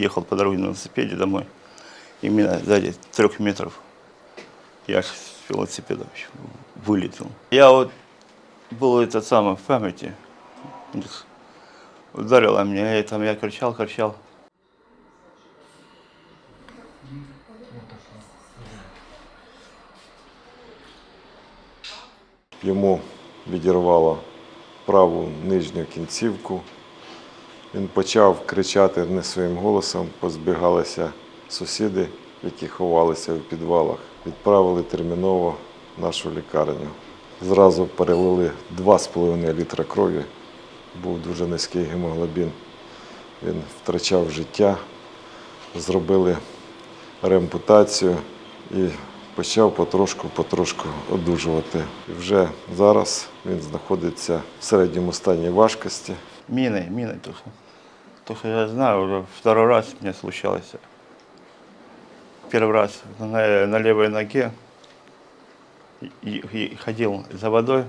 ехал по дороге на велосипеде домой. И меня сзади трех метров. Я аж с велосипеда вообще вылетел. Я вот был этот самый в памяти. Ударила меня, и там я кричал, кричал. Йому відірвало праву нижню кінцівку. Він почав кричати не своїм голосом, позбігалися сусіди, які ховалися в підвалах. Відправили терміново в нашу лікарню. Зразу перелили 2,5 літра крові. Був дуже низький гемоглобін. Він втрачав життя. Зробили реампутацію і почав потрошку-потрошку одужувати. І вже зараз він знаходиться в середньому стані важкості. Миной то, что, то, что я знаю, уже второй раз мне случалось. Первый раз на, на левой ноге и, и ходил за водой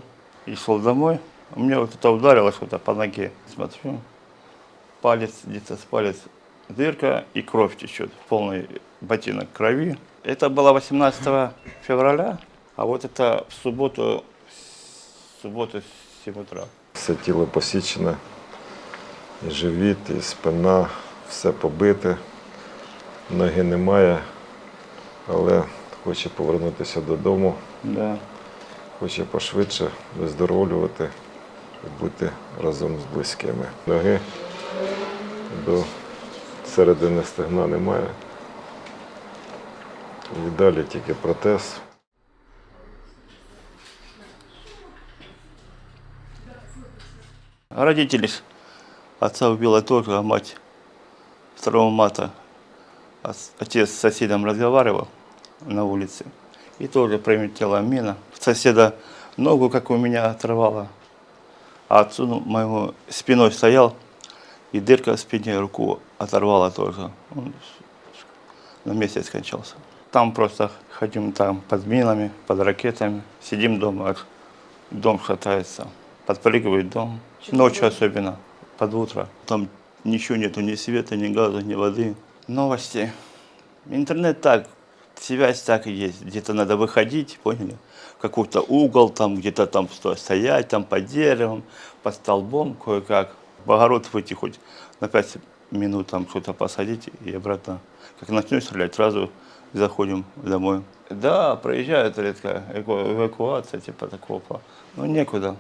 и шел домой. У меня вот это ударило что-то по ноге. Смотрю, палец, где-то с палец дырка и кровь течет, полный ботинок крови. Это было 18 февраля, а вот это в субботу, в субботу в 7 утра. Все тіло посічене, і живіт, і спина, все побите, ноги немає, але хоче повернутися додому, Да. хоче пошвидше виздоровлювати і бути разом з близькими. Ноги до середини стегна немає. І далі тільки протез. Ж отца убила тоже, а мать второго мата. Отец с соседом разговаривал на улице. И тоже прилетела мина. Соседа ногу, как у меня, оторвала. А отцу ну, моему спиной стоял, и дырка в спине, руку оторвала тоже. Он на месте скончался. Там просто ходим там под минами, под ракетами. Сидим дома, дом шатается. Подпрыгивает дом. Ночью особенно, под утро. Там ничего нету, ни света, ни газа, ни воды. Новости. Интернет так, связь так и есть. Где-то надо выходить, поняли? В какой-то угол, там где-то там сто- стоять, там под деревом, под столбом кое-как. В огород выйти хоть на пять минут там что-то посадить и обратно. Как начнешь стрелять, сразу заходим домой. Да, проезжают редко, эваку- эвакуация типа такого. Ну некуда.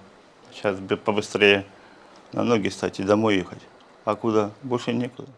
Сейчас бы побыстрее на ноги стать и домой ехать. А куда? Больше некуда.